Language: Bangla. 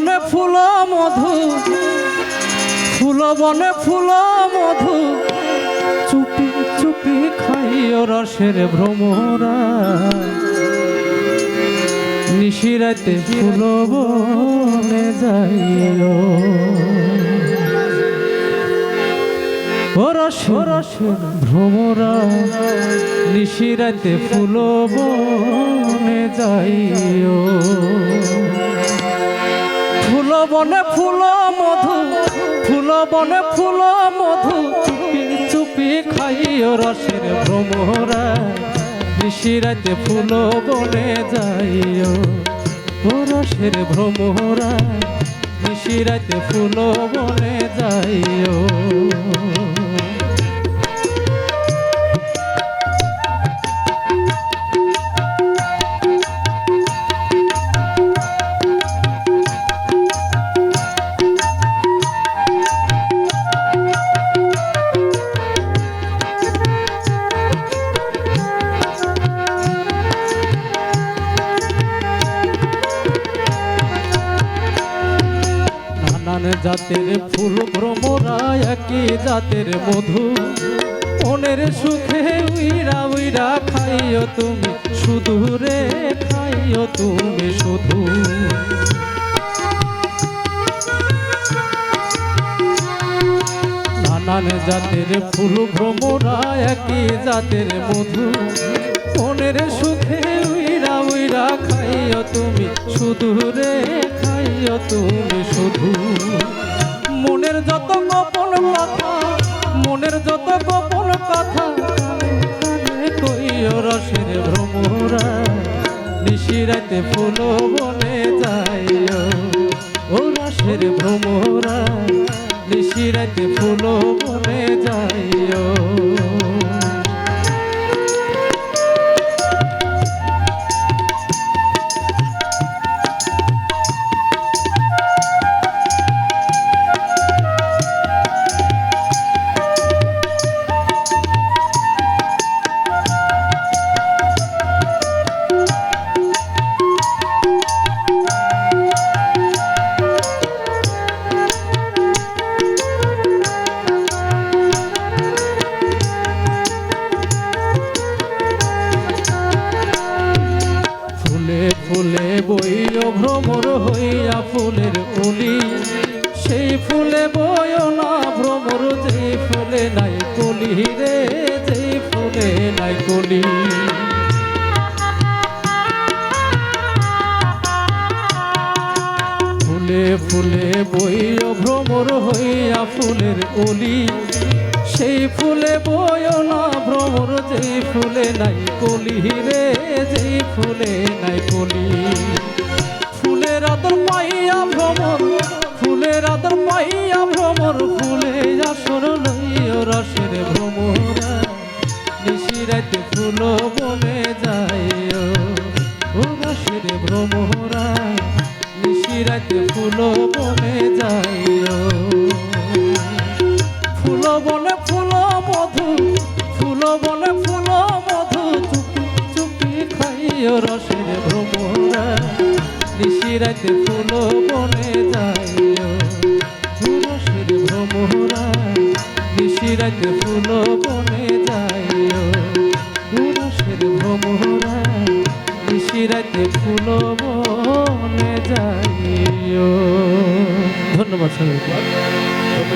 বনে ফুল মধু, ফুল বনে ফুল মধু। চুপি চুপি খাইও রসের ভ্রমরা। নিশিরাতে ফুল বনে যাইও। ও রস ভ্রমরা নিশিরাতে ফুল বনে যাইও। ফুল বনে ফুল মধু, ফুল বনে ফুল মধু, চুপি চুপি খাইও রসের ভ্রমরা। নিশিরাতে ফুল বনে যাইও ও রসের ভ্রমরা। নিশিরাতে ফুল বনে যাইও। নানান জাতের ফুল ভ্রমরা একই জাতের মধু। মনের সুখে উইরা উইরা খাইও তুমি শুধু রে খাইও তুমি শুধু। নানান জাতের ফুল ভ্রমরা একই জাতের মধু। মনের সুখে উইরা উইরা খাইও তুমি শুধু রে তুমি শুধু মনের যত গোপন কথা, মনের যত গোপন কথা কইও রসের ভ্রমরা নিশিরাতে ফুল বনে যাইও। ও রসের ভ্রমরা নিশিরাতে ফুল ফুলে বইও ভ্রমর হইয়া ফুলের কলি সেই ফুলে বইও না ভ্রমর যে ফুলে নাই কলি রে যে ফুলে নাই কলি। ফুলে ফুলে বইও ভ্রমর হইয়া ফুলের কলি সেই ফুলে বইও না ভ্রমর যে ফুলে নাই কলি রে যে ফুলে নাই কলি ফুলের আদর পাইয়া ভ্রমর, ফুলের আদর পাইয়া ভ্রমর, ফুলে আসর লইও রসের ভ্রমরা। নিশিরাতে ফুল বনে যাইও, ও রসের ভ্রমরা। নিশিরাতে ফুল বনে যাইও। ফুল বনে খাইও রসের ভ্রমরা নিশিরাতে ফুল বনে যাইও। রসের ভ্রমরা নিশিরাতে ফুল বনে যাইও। রসের ভ্রমরা নিশিরাতে ফুল বনে যাইও। ধন্যবাদ সবাইকে।